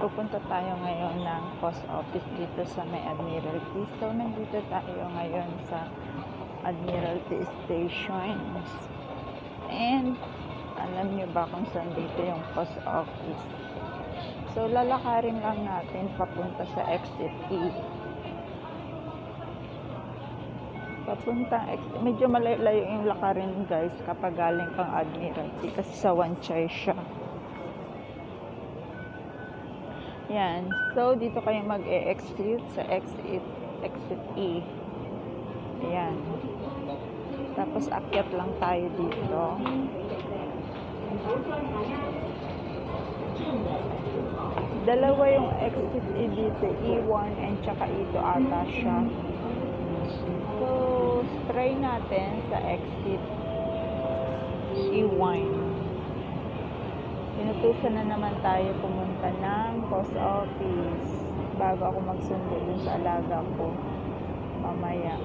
Pupunta tayo ngayon ng post office dito sa may Admiralty. So, nandito tayo ngayon sa Admiralty Station. And, alam niyo ba kung saan dito yung post office? So, lalakarin lang natin papunta sa exit E. Papuntang exit. Medyo malayo yung lakarin guys kapag galing kang Admiralty kasi sa one chair siya. Yan. So, dito kayo mag-e-exit sa exit, exit E. Yan. Tapos, akyat lang tayo dito. Dalawa yung exit E dito. E1 and tsaka E2 ata siya. So, try natin sa exit E1. Pinutusan na naman tayo pumunta ng post office bago ako magsundo dun sa alaga ko mamaya.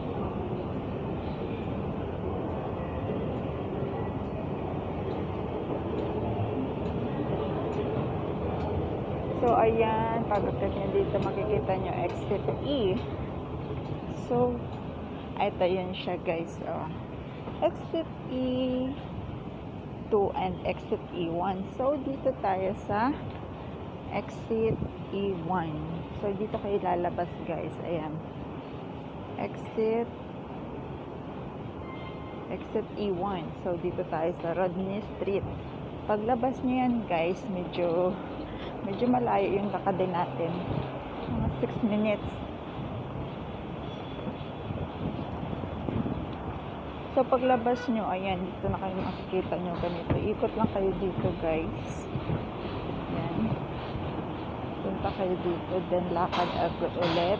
So, ayan, pagdating nyo dito, makikita nyo exit E. So, ito yun siya guys. Oh. Exit E 2 and exit E1. So, dito tayo sa exit E1. So, dito kayo lalabas guys. Ayan. Exit exit E1. So, dito tayo sa Rodney Street. Paglabas nyo yan guys, medyo medyo malayo yung lakad natin. Mga 6 minutes. So, paglabas nyo, ayan, dito na kayo makikita nyo ganito. Ikot lang kayo dito, guys. Ayan. Punta kayo dito, then lakad agad ulit.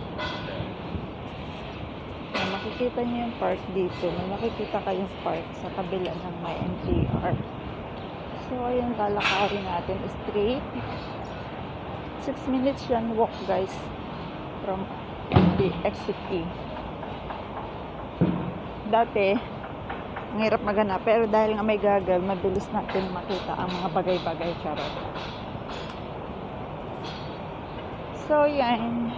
Ayan, makikita nyo yung park dito. May makikita kayong park sa kabila ng may NTR. So, ayan, lalakarin natin straight. 6 minutes yan walk, guys. From the exit E. Dati, ang hirap maghanap. Pero dahil nga may gagal, mabilis natin makita ang mga bagay-bagay charot. So, yan.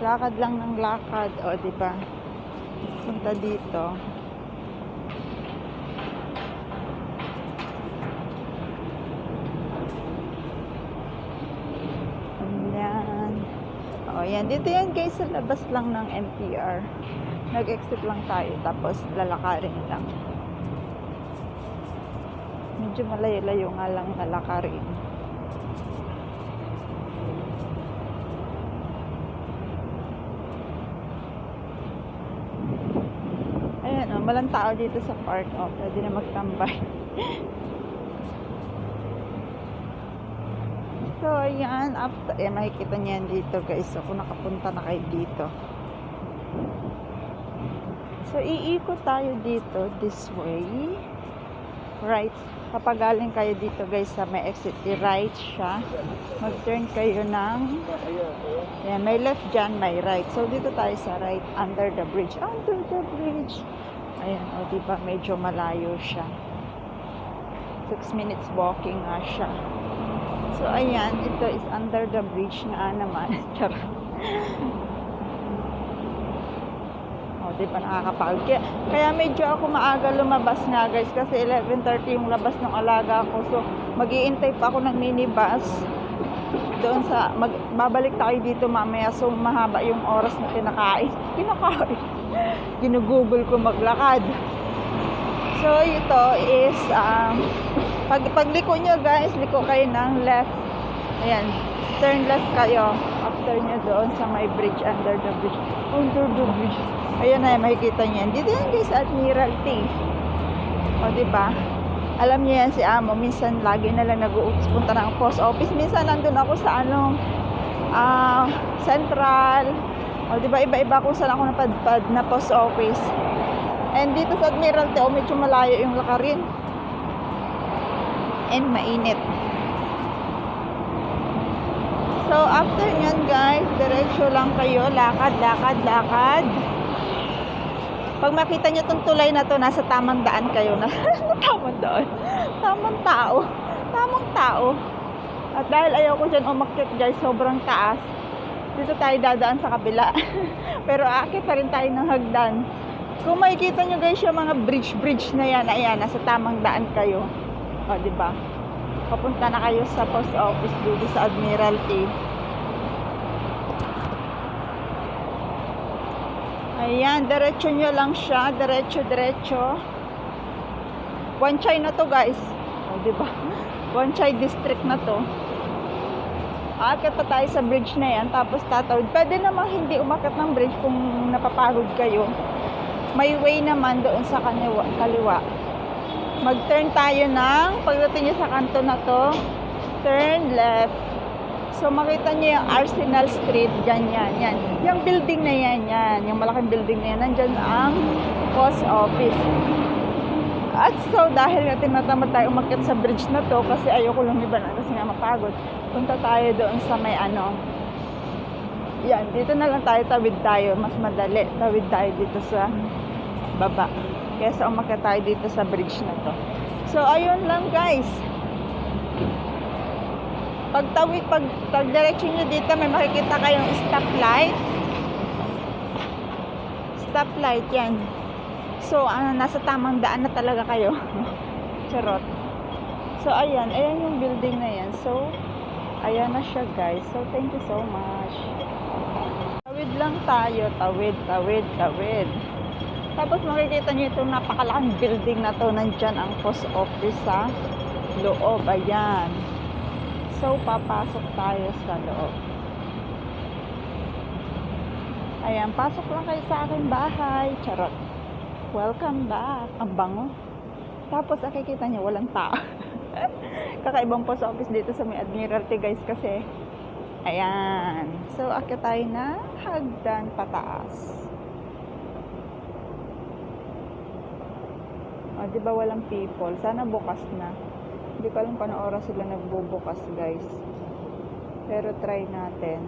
Lakad lang ng lakad. O, di ba? Punta dito. Ayan. O, yan. Dito yan guys, sa labas lang ng NPR nag-exit lang tayo tapos lalakarin lang. Medyo malayo-layo nga lang lalakarin. Ayan o, walang tao dito sa park. O, pwede na magtambay. So ayan after, eh, makikita niyan dito guys. So kung nakapunta na kayo dito So, iikot tayo dito this way. Right. Kapag galing kayo dito guys sa may exit, i-right siya. Mag-turn kayo ng yan, may left dyan, may right. So, dito tayo sa right, under the bridge. Under the bridge. Ayan, o, diba, medyo malayo siya. 6 minutes walking nga siya. So, ayan, ito is under the bridge na naman. Charot. O, di ba nakakapagod? Kaya, kaya medyo ako maaga lumabas nga guys kasi 11.30 yung labas ng alaga ko. So, mag-iintay pa ako ng minibus doon sa, mag, babalik tayo dito mamaya. So, mahaba yung oras na kinakain. Kinakain. Ginugugol ko maglakad. So, ito is, um, pag, pagliko nyo guys, liko kayo ng left. Ayan, turn left kayo. After nyo doon sa may bridge, under the bridge. Under the bridge. Ayan na, makikita nyo yan. Dito yan guys, Admiralty. O, ba? Alam niyo yan si Amo, minsan lagi na lang nag-uutos punta ng post office. Minsan nandun ako sa anong ah, Central. O, di ba? Iba-iba kung saan ako napadpad na post office. And dito sa Admiralty, o, medyo malayo yung lakarin. And mainit. So, after nyan guys, diretsyo lang kayo. Lakad, lakad, lakad. Pag makita nyo itong tulay na to, nasa tamang daan kayo. Na, tamang daan. Tamang tao. Tamang tao. At dahil ayaw ko dyan umakyat guys, sobrang taas. Dito tayo dadaan sa kabila. Pero aakit pa rin tayo ng hagdan. Kung makikita nyo guys yung mga bridge-bridge na yan, ayan, nasa tamang daan kayo. O, di ba? Papunta na kayo sa post office dito sa Admiralty. Ayan, diretso nyo lang siya. Diretso, diretso. One Chai na to guys. O, di ba? One Chai district na to. Aakyat pa tayo sa bridge na yan, tapos tatawid. Pwede namang hindi umakyat ng bridge kung napapagod kayo. May way naman doon sa kaliwa. Mag-turn tayo ng, pagdating nyo sa kanto na to, turn left. So, makita nyo yung Arsenal Street, dyan yan. Yung building na yan, yan. Yung malaking building na yan, nandyan ang post office. At so, dahil nga tinatamad tayo umakyat sa bridge na to, kasi ayoko lumiban kasi nga mapagod, punta tayo doon sa may ano, yan, dito na lang tayo, tawid tayo, mas madali, tawid tayo dito sa baba. Kesa umakyat tayo dito sa bridge na to. So, ayun lang guys. Pag tawid, pag, pag diretso nyo dito, may makikita kayong stoplight. Stoplight, yan. So, ano, nasa tamang daan na talaga kayo. Charot. So, ayan. Ayan yung building na yan. So, ayan na siya, guys. So, thank you so much. Tawid lang tayo. Tawid, tawid, tawid. Tapos, makikita niyo itong napakalaking building na to. Nandyan ang post office sa loob. Ayan. So, papasok tayo sa loob. Ayan, pasok lang kayo sa aking bahay. Charot. Welcome back. Ang bango. Tapos, nakikita niyo, walang tao. Kakaibang post office dito sa may Admiralty, guys, kasi ayan. So, akit tayo na hagdan pataas. O, di ba walang people? Sana bukas na. Hindi ko alam kung oras sila nagbubukas, guys. Pero try natin.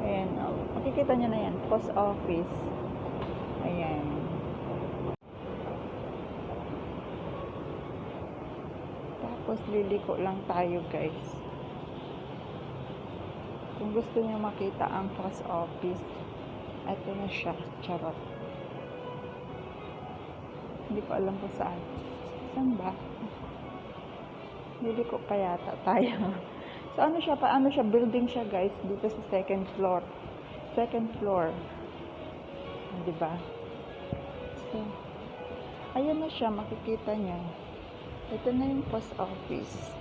Ayan, oh. makikita nyo na yan. Post office. Ayan. Tapos liliko lang tayo guys. Kung gusto nyo makita ang post office, ito na siya. Charot. Hindi ko alam kung saan. Saan ba? Liliko pa yata tayo. So ano siya pa ano siya building siya guys dito sa second floor. Second floor. 'Di ba? So ayan na siya makikita niyo. Ito na yung post office.